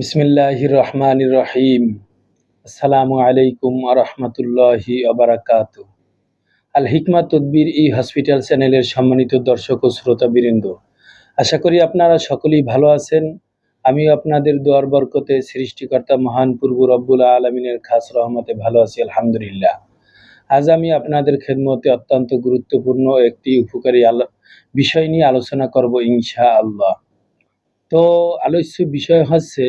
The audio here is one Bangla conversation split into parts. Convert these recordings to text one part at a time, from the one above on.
বিসমিল্লাহ রহমান রহিম আসসালামু আলাইকুম আরহামতুল্লাহি আবরাকাত আল হিকমা তদ্বির ই হসপিটাল চ্যানেলের সম্মানিত দর্শক ও শ্রোতা বীরেন্দ্র আশা করি আপনারা সকলেই ভালো আছেন। আমি আপনাদের দোয়ার বরকতে সৃষ্টিকর্তা মহান পূর্ব রব্বুল আলমিনের খাস রহমতে ভালো আছি, আলহামদুলিল্লাহ। আজ আমি আপনাদের খেদমতে অত্যন্ত গুরুত্বপূর্ণ একটি উপকারী আলো বিষয় নিয়ে আলোচনা করব ইনশা আল্লাহ তো আলোচ্য বিষয় হচ্ছে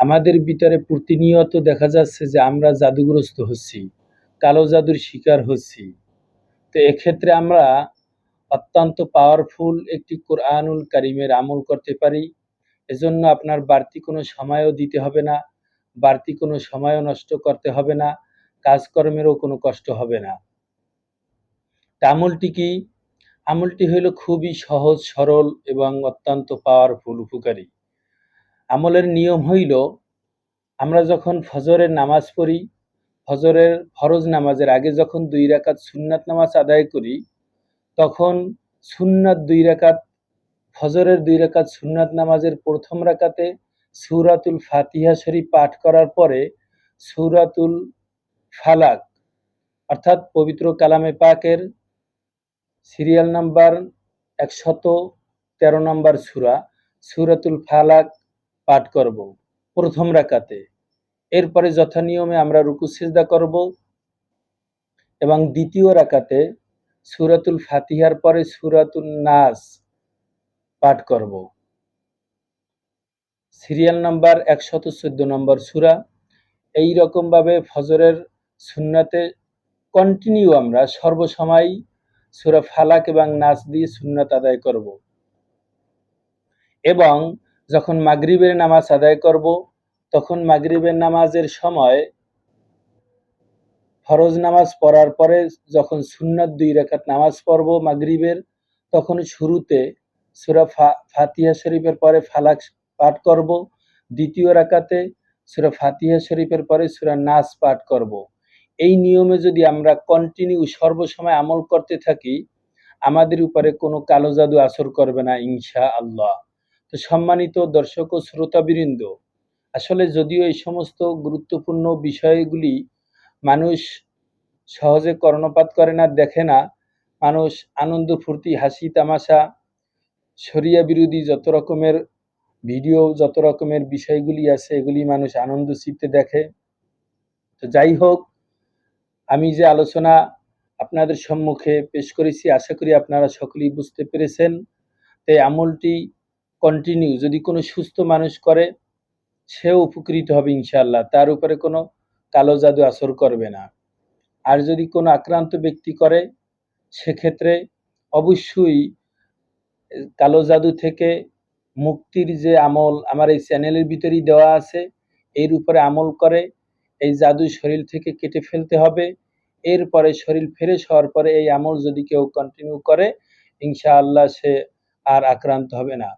আমাদের ভিতরে প্রতিনিয়ত দেখা যাচ্ছে যে আমরা জাদুগ্রস্ত হচ্ছি, কালো জাদুর শিকার হচ্ছি। তো এক্ষেত্রে আমরা অত্যন্ত পাওয়ারফুল একটি কোরআনুল কারিমের আমল করতে পারি। এজন্য আপনার বাড়তি কোনো সময়ও দিতে হবে না, বাড়তি কোনো সময়ও নষ্ট করতে হবে না, কাজকর্মেরও কোনো কষ্ট হবে না। আমলটি কি? আমলটি হইল খুবই সহজ, সরল এবং অত্যন্ত পাওয়ারফুল উপকারী। আমলের নিয়ম হইল, আমরা যখন ফজরের নামাজ পড়ি, ফজরের ফরজ নামাজের আগে যখন দুই রাকাত সুন্নাত নামাজ আদায় করি, তখন সুন্নাত দুই রাকাত, ফজরের দুই রাকাত সুন্নাত নামাজের প্রথম রাকাতে সুরাতুল ফাতিহা শরীফ পাঠ করার পরে সুরাতুল ফালাক, অর্থাৎ পবিত্র কালামে পাকের সিরিয়াল নাম্বার একশত তেরো নম্বর সুরা, সুরাতুল ফালাক পাঠ করব। প্রথম রাকাতে। এরপরে যথানিয়মে আমরা রুকু, সিজদা করব। এবং দ্বিতীয় রাকাতে সুরাতুল ফাতিহার পরে সুরাতুল নাস পাঠ করব। সিরিয়াল নাম্বার একশত চোদ্দ নম্বর সুরা। এই রকমভাবে ফজরের সুন্নাতে কন্টিনিউ আমরা সর্বসময় সুরা ফালাক এবং নাচ দিয়ে সুন্নাত আদায় করব। এবং যখন মাগরিবের নামাজ আদায় করব, তখন মাগরিবের নামাজের সময় ফরজ নামাজ পড়ার পরে যখন সুন্নাত দুই রেখাত নামাজ পড়ব মাগরিবের, তখন শুরুতে সুরা ফাতিহা শরীফের পরে ফালাক পাঠ করব। দ্বিতীয় রাকাতে সুরা ফাতিহা শরীফের পরে সুরা নাচ পাঠ করব। এই নিয়মে যদি আমরা কন্টিনিউ সর্বসময় আমল করতে থাকি, আমাদের উপরে কোনো কালো জাদু আসর করবে না ইনশা আল্লাহ তো সম্মানিত দর্শক ও শ্রোতাবৃন্দ, আসলে যদিও এই সমস্ত গুরুত্বপূর্ণ বিষয়গুলি মানুষ সহজে কর্ণপাত করে না, দেখে না, মানুষ আনন্দ, ফুর্তি, হাসি, তামাশা সরিয়া বিরোধী যত রকমের ভিডিও, যত রকমের বিষয়গুলি আছে, এগুলি মানুষ আনন্দ চিত্তে দেখে। তো যাই হোক, আমি যে আলোচনা আপনাদের সম্মুখে পেশ করেছি, আশা করি আপনারা সকলেই বুঝতে পেরেছেন। তাই আমলটি কন্টিনিউ যদি কোনো সুস্থ মানুষ করে, সেও উপকৃত হবে ইনশাল্লাহ তার উপরে কোনো কালো জাদু আসর করবে না। আর যদি কোনো আক্রান্ত ব্যক্তি করে, সেক্ষেত্রে অবশ্যই কালো জাদু থেকে মুক্তির যে আমল আমার এই চ্যানেলের ভিতরেই দেওয়া আছে, এর উপরে আমল করে, এই জাদু শরীর থেকে কেটে ফেলতে হবে। এরপরে শরীর ফ্রেশ হওয়ার পরে এই আমল যদি কেউ কন্টিনিউ করে, ইনশাআল্লাহ সে আর আক্রান্ত হবে না।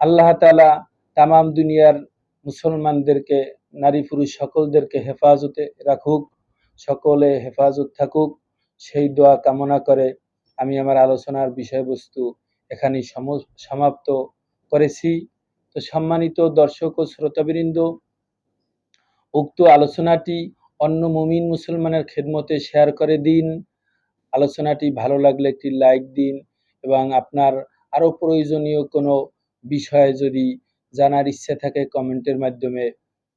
আল্লাহ তালা তামাম দুনিয়ার মুসলমানদেরকে, নারী পুরুষ সকলদেরকে হেফাজতে রাখুক, সকলে হেফাজত থাকুক, সেই দোয়া কামনা করে আমি আমার আলোচনার বিষয়বস্তু এখানেই সমাপ্ত করেছি। তো সম্মানিত দর্শক ও শ্রোতাবৃন্দ, উক্ত আলোচনাটি অন্য মুমিন মুসলমানের খেদমতে শেয়ার করে দিন। আলোচনাটি ভালো লাগলে একটি লাইক দিন এবং আপনার আরও প্রয়োজনীয় কোনো বিষয়ে যদি জানার ইচ্ছে থাকে কমেন্টের মাধ্যমে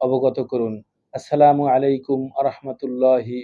অবগত করুন। আসসালামু আলাইকুম আ রহমতুল্লাহি